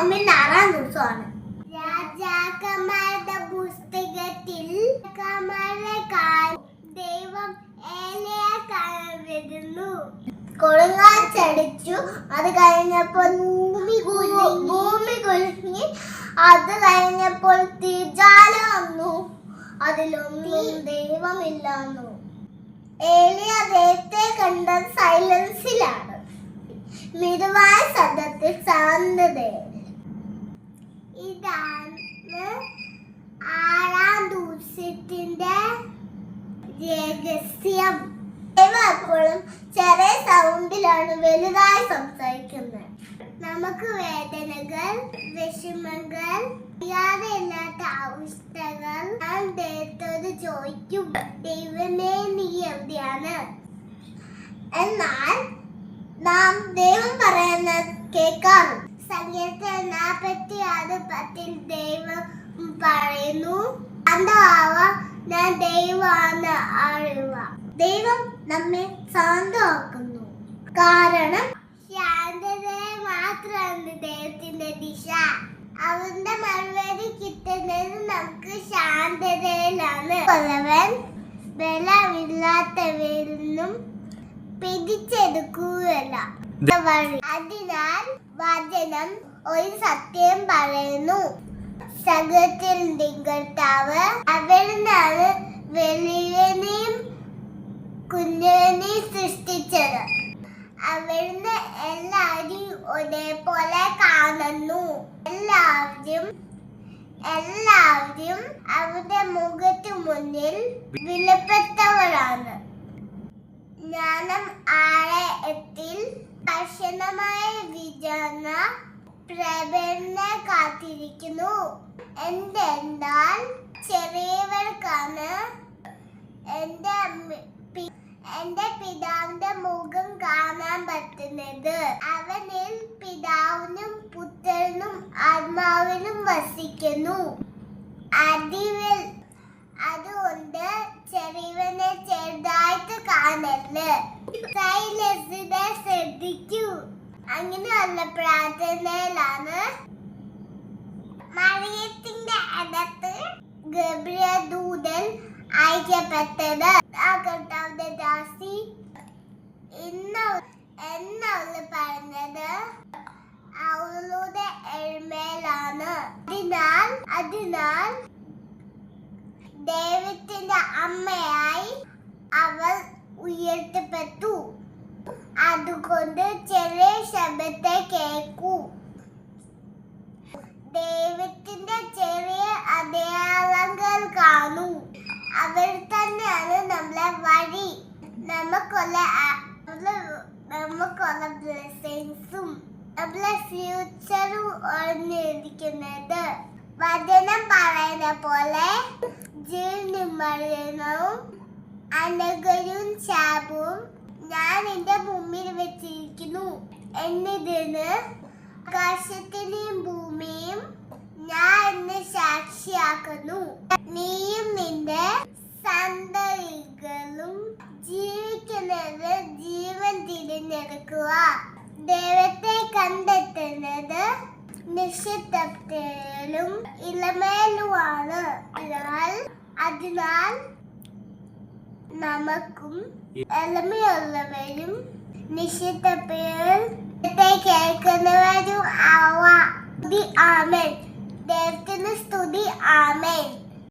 നോമ്പിന്റെ ആറാം ദിവസമാണ് രാജാക്കന്മാരുടെ പുസ്തകത്തിൽ ദൈവം വരുന്നു കൊടുങ്കാറ്റടിച്ചു. അത് കഴിഞ്ഞപ്പോൾ ഭൂമി ഭൂമി കുലുങ്ങി. അത് കഴിഞ്ഞപ്പോൾ തീജാല വന്നു. അതിലൊന്നും ദൈവമില്ലാന്നു. ഏലിയ ദൈവത്തെ കണ്ടത് സൈലൻസിലാണ് മിതുവായ ശബ്ദത്തിൽ രഹസ്യം. എപ്പോഴും ചെറിയ സൗണ്ടിലാണ് വലുതായി സംസാരിക്കുന്നത്. നമുക്ക് വേദനകൾ വിഷമങ്ങൾ ഇല്ലാത്ത അവസ്ഥകൾ. ഞാൻ ദൈവത്തോട് ചോദിക്കും ദൈവമേ നീ എവിടെയാണ്? എന്നാൽ നാം ദൈവം പറയുന്നത് കേൾക്കാം സംഗീതത്തിൽ നാൽപ്പത്തി ആറ് പത്തിൽ ദൈവം പറയുന്നു ശാന്തമാവ ഞാൻ ദൈവമാണ് അറിയുക. ദൈവം നമ്മെ ശാന്തമാക്കുന്നു കാരണം ശാന്തതയെ മാത്രമാണ് ദൈവത്തിന്റെ ദിശ. അവന്റെ മറുപടി കിട്ടുന്നത് നമുക്ക് ശാന്തതയിലാണ്. കൊല്ലവൻ ബലമില്ലാത്തവരിൽ നിന്നും പിടിച്ചെടുക്കുകയല്ല അതിനാൽ വചനം ഒരു സത്യം പറയുന്നു. സകലത്തിൽ നികർത്താവ് അവിടുന്നാണ് വലിയനെയും കുഞ്ഞിനെയും സൃഷ്ടിച്ചത്. അവിടുന്ന് എല്ലാവരെയും ഒരേപോലെ കാണുന്നു. എല്ലാവരും എല്ലാവരും അവരുടെ മുഖത്ത് മുന്നിൽ വിലപ്പെട്ടവരാണ്. ജ്ഞാനം ആഴത്തിൽ കർശനമായ വിചാരണ പ്രബലിനെ കാത്തിരിക്കുന്നു. എന്തെന്നാൽ ചെറിയവർക്കാണ് എന്റെ എന്റെ പിതാവിന്റെ മുഖം കാണാൻ പറ്റുന്നത്. അവനിൽ പിതാവിനും പുത്രനും ആത്മാവിനും വസിക്കുന്നു. അതിവിൽ അതുകൊണ്ട് ചെറിയവനെ ചെറുതായിട്ട് കാണൽ ശ്രദ്ധിക്കൂ. അങ്ങനെയുള്ള പ്രാർത്ഥനയിലാണ്. മറിയത്തിന്റെ അടുത്ത് ഗബ്രിയ ദൂതൻ അയക്കപ്പെട്ടത്. കർത്താവിന്റെ ദാസി. ഇന്ന് എന്നുള്ള പറഞ്ഞത്? അവളുടെ എഴുമേലാണ്. അതിനാൽ അതിനാൽ ദൈവത്തിന്റെ അമ്മയായി അവൾ ഉയർത്തപ്പെട്ടു. അതുകൊണ്ട് ചെറിയ ശബ്ദത്തെ കേൾക്കൂ. ദൈവത്തിന്റെ ചെറിയ അടയാളങ്ങൾ കാണൂ. അവർ തന്നെയാണ് നമ്മളെ വഴി. നമുക്കുള്ള നമുക്കുള്ള ബ്ലെസ്സിങ്സും നമ്മളെ ഫ്യൂച്ചറും ഒഴിഞ്ഞിരിക്കുന്നത് വചനം പറയുന്ന പോലെ ജീവനിമരണവും അനകരും ശാപവും ഞാൻ മുമ്പിൽ വെച്ചിരിക്കുന്നു എന്നതിന് ആകാശത്തിനെയും ഭൂമിയും ഞാൻ എന്ന് സാക്ഷിയാക്കുന്നു. നീയും നിന്റെ സന്തതികളും ജീവിക്കുന്നത് ജീവൻ തിരഞ്ഞെടുക്കുക. ദൈവത്തെ കണ്ടെത്തുന്നത് നിശ്ചിതത്തിലും ഇളമേലുമാണ് അതിനാൽ അതിനാൽ നമുക്കും എളിമയുള്ളവരും നിശ്ചിതപ്പേരും കേൾക്കുന്നവരും ആവാം. സ്തുതി ആമേൻ. ദൈവത്തിന് സ്തുതി. ആമേൻ.